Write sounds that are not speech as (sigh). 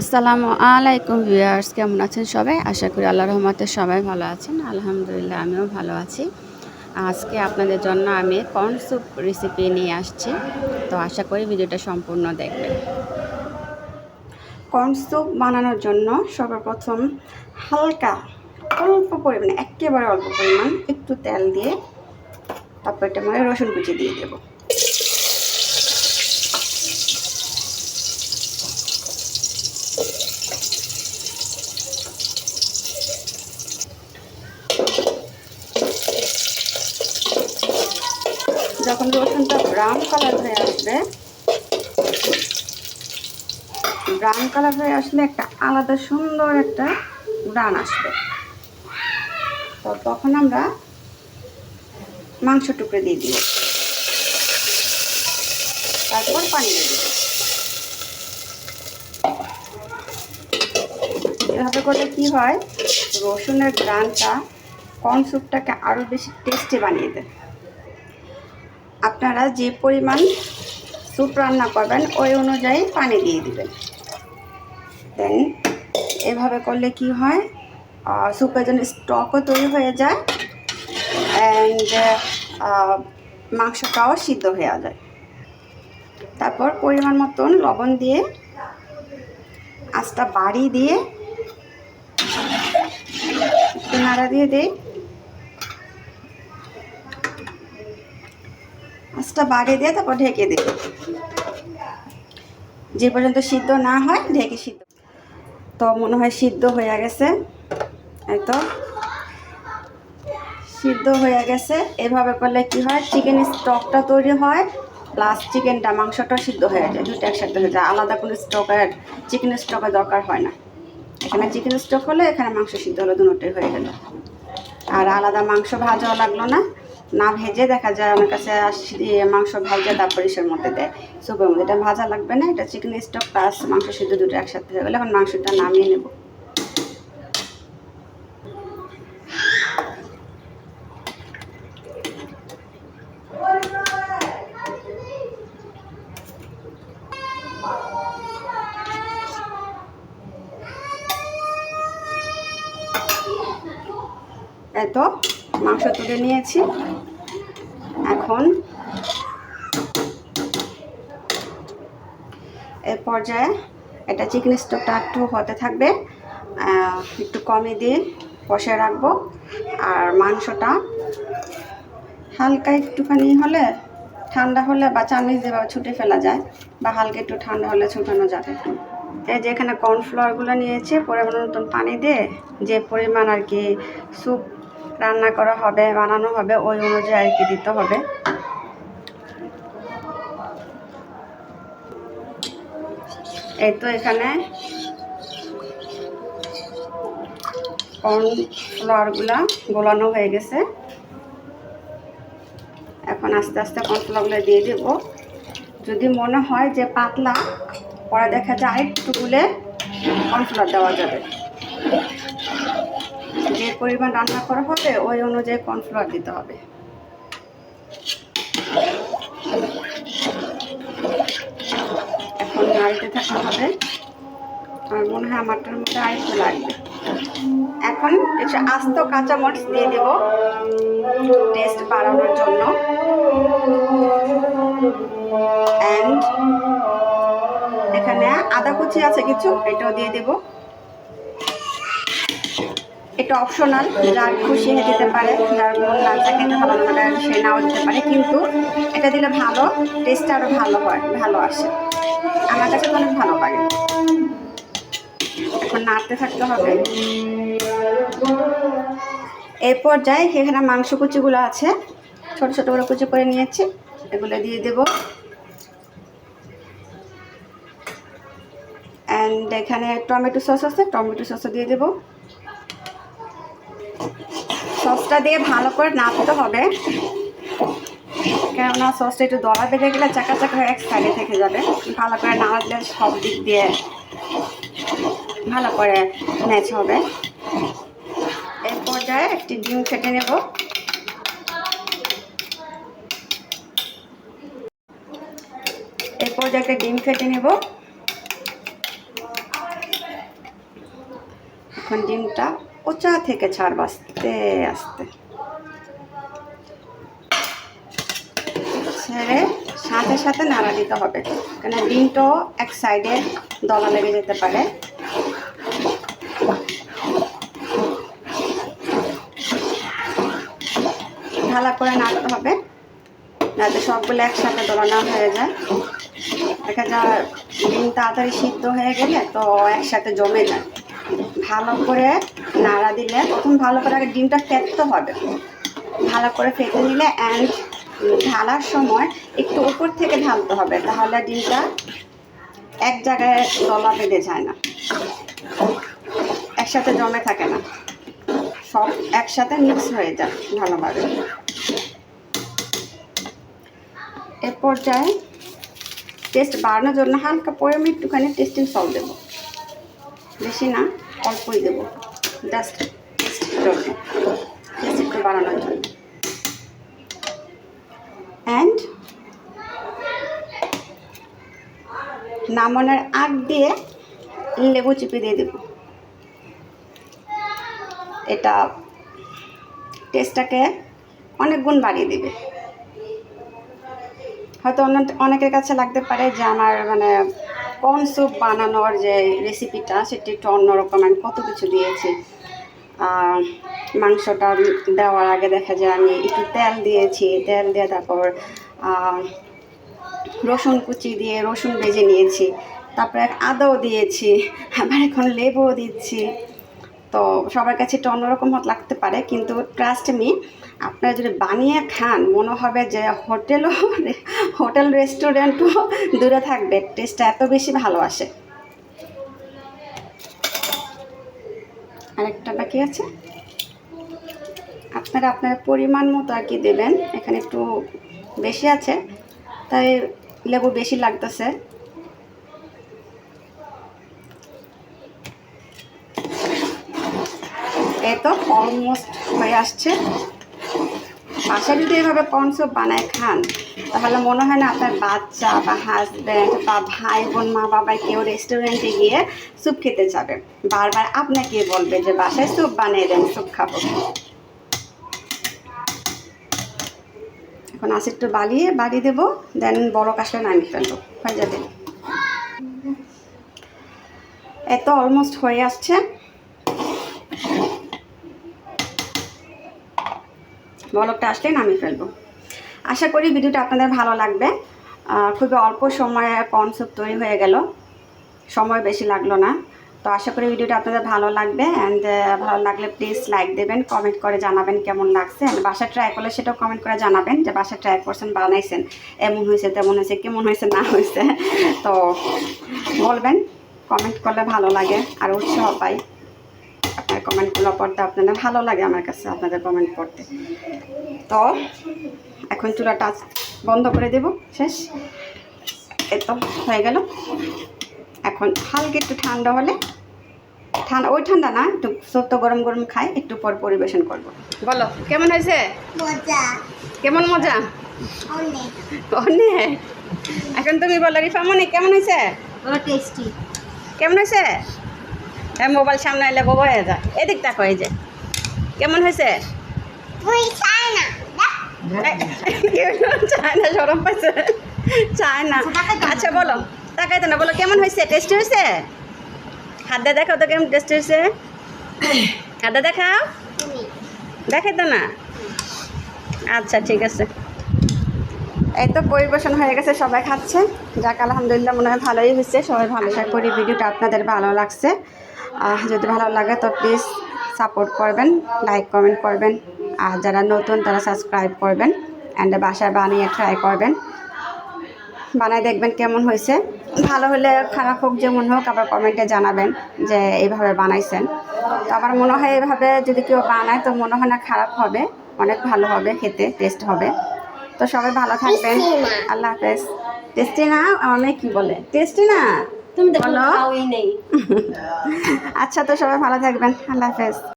আসসালামু আলাইকুম ভিউয়ার্স, কেমন আছেন সবাই? আশা করি আল্লাহ রহমতে সবাই ভালো আছেন। আলহামদুলিল্লাহ, আমিও ভালো আছি। আজকে আপনাদের জন্য আমি কর্ন স্যুপ রেসিপি নিয়ে আসছি। তো আশা করি ভিডিওটা সম্পূর্ণ দেখবেন। কর্ন স্যুপ বানানোর জন্য সর্বপ্রথম হালকা, অল্প পরিমাণে, একেবারে অল্প পরিমাণ একটু তেল দিয়ে, তারপর এটা মানে রসুন কুচি দিয়ে দেবো। যখন রসুনটা ব্রাউন কালার হয়ে আসবে ব্রাউন কালার হয়ে আসলে একটা আলাদা সুন্দর একটা গ্রান আসবে। তো তখন আমরা মাংস টুকরে দিয়ে দিব। তারপর পানি দিয়ে দিব। এভাবে করলে কি হয়? রসুনের গ্রানটা কর্ন স্যুপটাকে আরও বেশি টেস্টি বানিয়ে দেয়। আপনারা যে পরিমাণ স্যুপ রান্না করবেন, ওই অনুযায়ী পানি দিয়ে দিবেন। দেন এভাবে করলে কি হয়? স্যুপের জন্য স্টকও তৈরি হয়ে যায় অ্যান্ড মাংসটাও সিদ্ধ হয়ে যায়। তারপর পরিমাণ মতন লবণ দিয়ে আঁচটা বাড়ি দিয়ে একটু নাড়া দিয়ে দিই। আঁচটা বাড়িয়ে দিয়ে তারপর ঢেকে দিই। যে পর্যন্ত সিদ্ধ না হয়, ঢেকে সিদ্ধ। তো মনে হয় সিদ্ধ হয়ে গেছে। তো। সিদ্ধ হয়ে গেছে। এভাবে করলে কি হয়? চিকেন স্টকটা তৈরি হয় প্লাস চিকেনটা মাংসটা সিদ্ধ হয়ে যায় দুটো একসাথে হয়ে যায়। আলাদা কোনো স্টকের চিকেন স্টকের দরকার হয় না। এখানে চিকেন স্টক হলে, এখানে মাংস সিদ্ধ হলো, দুটোই হয়ে গেল। আর আলাদা মাংস ভাজাও লাগল না। না ভেজে দেখা যায়, আমার কাছে মাংস ভাজা তারপর ইসের মধ্যে দেয়। সুপের মধ্যে। এটা ভাজা লাগবে না, এটা চিকেন স্টক প্লাস মাংস সিদ্ধ দুটো একসাথে হয়ে গেলে এখন মাংসটা নামিয়ে নেব। এত মাংস তুলে নিয়েছি। এখন এর পর্যায়ে এটা চিকেন স্টোভটা একটু হতে থাকবে। একটু কমে দিয়ে কষে রাখব। আর মাংসটা হালকা একটুখানি হলে ঠান্ডা হলে বা চামিচ যেভাবে ছুটে ফেলা যায় বা হালকা একটু ঠান্ডা হলে ছুটানো যাবে। এই যে এখানে কর্নফ্লাওয়ারগুলো নিয়েছি, পরিমাণ মতন পানি দিয়ে যে পরিমাণ আর কি স্যুপ রান্না করা হবে, বানানো হবে, ওই অনুযায়ী আর কি দিতে হবে। এই তো এখানে কর্নফ্লাওয়ারগুলো গোলানো হয়ে গেছে। এখন আস্তে আস্তে কর্নফ্লাওয়ারগুলো দিয়ে দেব। যদি মনে হয় যে পাতলা, পরে দেখা যায় একটু গুলে কর্নফ্লাওয়ার দেওয়া যাবে। পরিমাণ রান্না করা হবে, ওই অনুযায়ী কর্নফ্লাওয়ার দিতে হবে। এখন নাড়িতে থাকতে হবে। আর মনে হয় আমারটার মধ্যে আরেকটু লাগবে। এখন কিছু আস্ত কাঁচামরিচ দিয়ে দেব টেস্ট বাড়ানোর জন্য। অ্যান্ড এখানে আদা কুচি আছে কিছু, এটাও দিয়ে দেবো। এটা অপশনাল যার খুশি হয়ে দিতে পারে, যার মন লালচা খেতে ভালো লাগে সে নাও দিতে পারে, কিন্তু এটা দিলে ভালো টেস্ট আরও ভালো হয়, ভালো আসে। আমার কাছে তো অনেক ভালো লাগে। এখন নাড়তে থাকতে হবে। এর পর্যায়ে এখানে মাংস কুচিগুলো আছে। ছোট ছোট করে কুচি করে নিয়েছি। এগুলো দিয়ে দেব। অ্যান্ড এখানে টমেটো সস আছে, টমেটো সসও দিয়ে দেবো। সসটা দিয়ে ভালো করে নাড়তে হবে। কেননা সসটা একটু দলা বেঁধে গেলে চাকা চাকা এক সাইডে থেকে যাবে। ভালো করে নাড়লে সব দিক দিয়ে ভালো করে ম্যাচ হবে। এর পর্যায়ে একটি ডিম ফেটে নেব। এর পর্যায়ে একটা ডিম ফেটে নেব। এখন ডিমটা ওচা থেকে ছাড়বো আস্তে আস্তে ছেড়ে সাথে সাথে নাড়া দিতে হবে। কেন ডিমটাও এক সাইডে দলা লেগে যেতে পারে। ঢালা করে নাড়তে হবে। যাতে সবগুলো একসাথে দোলানো হয়ে যায়। দেখা যায় ডিম তাড়াতাড়ি সিদ্ধ হয়ে গেলে তো একসাথে জমে যায়। ভালো করে নাড়া দিলে, প্রথম ভালো করে আগে ডিমটা ফেটতে হবে। ভালো করে ফেটে নিলে অ্যান্ড ঢালার সময় একটু উপর থেকে ঢালতে হবে, তাহলে ডিমটা এক জায়গায় দলা বেঁধে যায় না। একসাথে জমে থাকে না। সব একসাথে মিক্স হয়ে যায় ভালোভাবে। এ পর্যায়ে টেস্ট বাড়ানোর জন্য হালকা পরে আমি একটুখানি টেস্টিং সল্ট দেবো। বেশি না, অল্পই দেবো। জাস্ট টেস্টের একটু বাড়ানোর জন্য। অ্যান্ড নামানোর আগ দিয়ে লেবু চিপে দিয়ে দেবো। এটা টেস্টটাকে অনেক গুণ বাড়িয়ে দেবে। হয়তো অনেকের কাছে লাগতে পারে যে আমার মানে কর্ন স্যুপ বানানোর যে রেসিপিটা সেটি একটু অন্যরকম আমি কত কিছু দিয়েছি। মাংসটা দেওয়ার আগে দেখা যায় আমি একটু তেল দিয়েছি। তেল দিয়ে তারপর রসুন কুচি দিয়ে রসুন ভেজে নিয়েছি। তারপরে আদাও দিয়েছি। আবার এখন লেবুও দিচ্ছি। তো সবার কাছে একটু অন্যরকম লাগতে পারে, কিন্তু ট্রাস্ট মি আপনারা যদি বানিয়ে খান, মনে হবে যে হোটেলও হোটেল রেস্টুরেন্টও দূরে থাকবে, টেস্টটা এত বেশি ভালো আসে। আরেকটা বাকি আছে? আপনারা আপনার পরিমাণ মতো আর কি দেবেন, এখানে একটু বেশি আছে, তাই লেবু বেশি লাগতেছে। এই তো অলমোস্ট হয়ে আসছে। বাসায় যদি এভাবে কর্ন স্যুপ বানায় খান, তাহলে মনে হয় না আপনার বাচ্চা বা হাজব্যান্ড বা ভাই বোন মা বাবা কেউ রেস্টুরেন্টে গিয়ে স্যুপ খেতে যাবে। বারবার আপনাকে বলবে যে বাসায় স্যুপ বানিয়ে দেন স্যুপ খাব। এখন আসে একটু বালিয়ে বাড়ি দেবো, দেন বড় কাশলে নামিয়ে ফেলব হয়ে যাবে এত অলমোস্ট হয়ে আসছে। বলকটা আসলে নামিয়ে ফেলব। আশা করি ভিডিওটা আপনাদের ভালো লাগবে। খুবই অল্প সময়ে কনসেপ্ট তৈরি হয়ে গেল। সময় বেশি লাগল না। তো আশা করি ভিডিওটা আপনাদের ভালো লাগবে অ্যান্ড ভালো লাগলে প্লিজ লাইক দেবেন কমেন্ট করে জানাবেন কেমন লাগছে। অ্যান্ড বাসা ট্রাই করলে সেটাও কমেন্ট করে জানাবেন যে বাসা ট্রাই করছেন, বানাইছেন। এমন হয়েছে, তেমন হয়েছে, কেমন হয়েছে, না হয়েছে। তো বলবেন কমেন্ট করলে ভালো লাগে আর উৎসাহ পাই। কমেন্টগুলো পড়তে আপনাদের ভালো লাগে আমার কাছে আপনাদের কমেন্ট পড়তে। তো এখন চুলাটা বন্ধ করে দেব শেষ। এই তো হয়ে গেল। এখন হালকা একটু ঠান্ডা হলে ঠান্ডা ওই ঠান্ডা না একটু সত্য গরম গরম খাই একটু পর পরিবেশন করব। বলো কেমন হয়েছে? কেমন মজা? অনেক। এখন তুমি বলো রিফামনি কেমন হয়েছে? টেস্টি। কেমন হয়েছে? এই মোবাইল সামনে এলে বউ হয়ে যায়। এদিক দেখো এই যে। কেমন হয়েছে? তুই না চায় না সরম পাইছে। চায় না। আচ্ছা বলো। তাকাইতে না বলো কেমন হয়েছে? টেস্ট হয়েছে? হাতে দেখাও তো কেমন টেস্ট হয়েছে? হাতে দেখাও? তুমি। দেখাই তো না। আচ্ছা ঠিক আছে। এই তো পরিবেশন হয়ে গেছে সবাই খাচ্ছে। যাক আলহামদুলিল্লাহ মনে হয় ভালোই হয়েছে। সবাই ভালো আশা করি ভিডিওটা আপনাদের ভালো লাগছে। যদি ভালো লাগে তো প্লিজ সাপোর্ট করবেন লাইক কমেন্ট করবেন। আর যারা নতুন তারা সাবস্ক্রাইব করবেন অ্যান্ড বাসায় বানিয়ে ট্রাই করবেন। বানাই দেখবেন কেমন হয়েছে। ভালো হলে খারাপ হোক যেমন হোক আবার কমেন্টে জানাবেন যে এইভাবে বানাইছেন। তো আমার মনে হয় এইভাবে যদি কেউ বানায় তো মনে হয় না খারাপ হবে। অনেক ভালো হবে খেতে টেস্ট হবে। তো সবাই ভালো থাকবেন। আল্লাহ হাফেজ। টেস্টি না? আমার মেয়ে কি বলে? টেস্টি না? তুমি। নেই। (laughs) আচ্ছা তো সবাই ভালো থাকবেন। আল্লাহ হাফেজ।